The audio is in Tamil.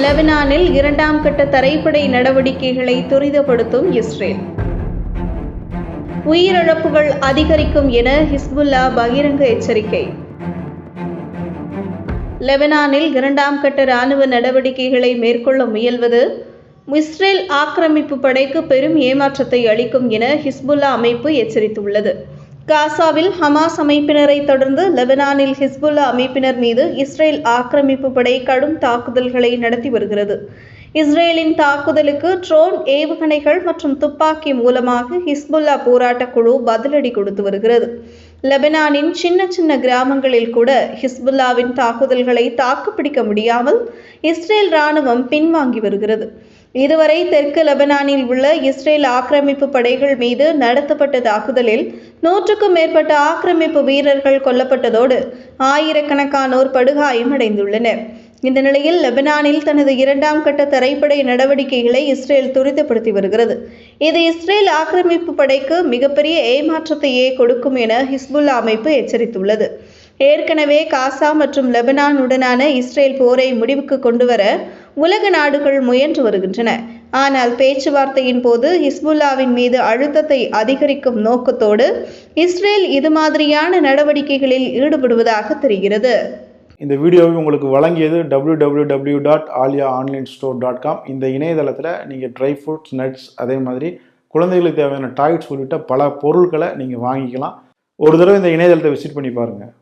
லெபனானில் இரண்டாம் கட்ட தரைப்படை நடவடிக்கைகளை துரிதப்படுத்தும் இஸ்ரேல். உயிரிழப்புகள் அதிகரிக்கும் என ஹிஸ்புல்லா பகிரங்க எச்சரிக்கை. லெபனானில் இரண்டாம் கட்ட இராணுவ நடவடிக்கைகளை மேற்கொள்ள முயல்வது இஸ்ரேல் ஆக்கிரமிப்பு படைக்கு பெரும் ஏமாற்றத்தை அளிக்கும் என ஹிஸ்புல்லா அமைப்பு எச்சரித்துள்ளது. காசாவில் ஹமாஸ் அமைப்பினரை தொடர்ந்து லெபனானில் ஹிஸ்புல்லா அமைப்பினர் மீது இஸ்ரேல் ஆக்கிரமிப்பு படை கடும் தாக்குதல்களை நடத்தி வருகிறது. இஸ்ரேலின் தாக்குதலுக்கு ட்ரோன் ஏவுகணைகள் மற்றும் துப்பாக்கி மூலமாக ஹிஸ்புல்லா போராட்டக் குழு பதிலடி கொடுத்து வருகிறது. லெபனானின் சின்ன சின்ன கிராமங்களில் கூட ஹிஸ்புல்லாவின் தாக்குதல்களை தாக்குப்பிடிக்க முடியாமல் இஸ்ரேல் ராணுவம் பின்வாங்கி வருகிறது. இதுவரை தெற்கு லெபனானில் உள்ள இஸ்ரேல் ஆக்கிரமிப்பு படைகள் மீது நடத்தப்பட்ட தாக்குதலில் நூற்றுக்கும் மேற்பட்ட ஆக்கிரமிப்பு வீரர்கள் கொல்லப்பட்டதோடு ஆயிரக்கணக்கானோர் படுகாயமடைந்துள்ளனர் இந்த நிலையில் லெபனானில் தனது இரண்டாம் கட்ட தரைப்படை நடவடிக்கைகளை இஸ்ரேல் துரிதப்படுத்தி வருகிறது. இது இஸ்ரேல் ஆக்கிரமிப்பு படைக்கு மிகப்பெரிய ஏமாற்றத்தையே கொடுக்கும் என ஹிஸ்புல்லா அமைப்பு எச்சரித்துள்ளது. ஏற்கனவே காசா மற்றும் லெபனானுடனான இஸ்ரேல் போரை முடிவுக்கு கொண்டுவர உலக நாடுகள் முயன்று வருகின்றன. ஆனால் பேச்சுவார்த்தையின் போது ஹிஸ்புல்லாவின் மீது அழுத்தத்தை அதிகரிக்கும் நோக்கத்தோடு இஸ்ரேல் இது மாதிரியான நடவடிக்கைகளில் ஈடுபடுவதாக தெரிகிறது. இந்த வீடியோவை உங்களுக்கு வழங்கியது www.alia dot Alia online store dot com இந்த இணையதளத்தில் நீங்கள் ட்ரை ஃப்ரூட்ஸ் நட்ஸ் அதே மாதிரி குழந்தைகளுக்கு தேவையான டாய்ஸ் உள்ளிட்ட பல பொருட்களை நீங்கள் வாங்கிக்கலாம். ஒரு தடவை இந்த இணையதளத்தை விசிட் பண்ணி பாருங்கள்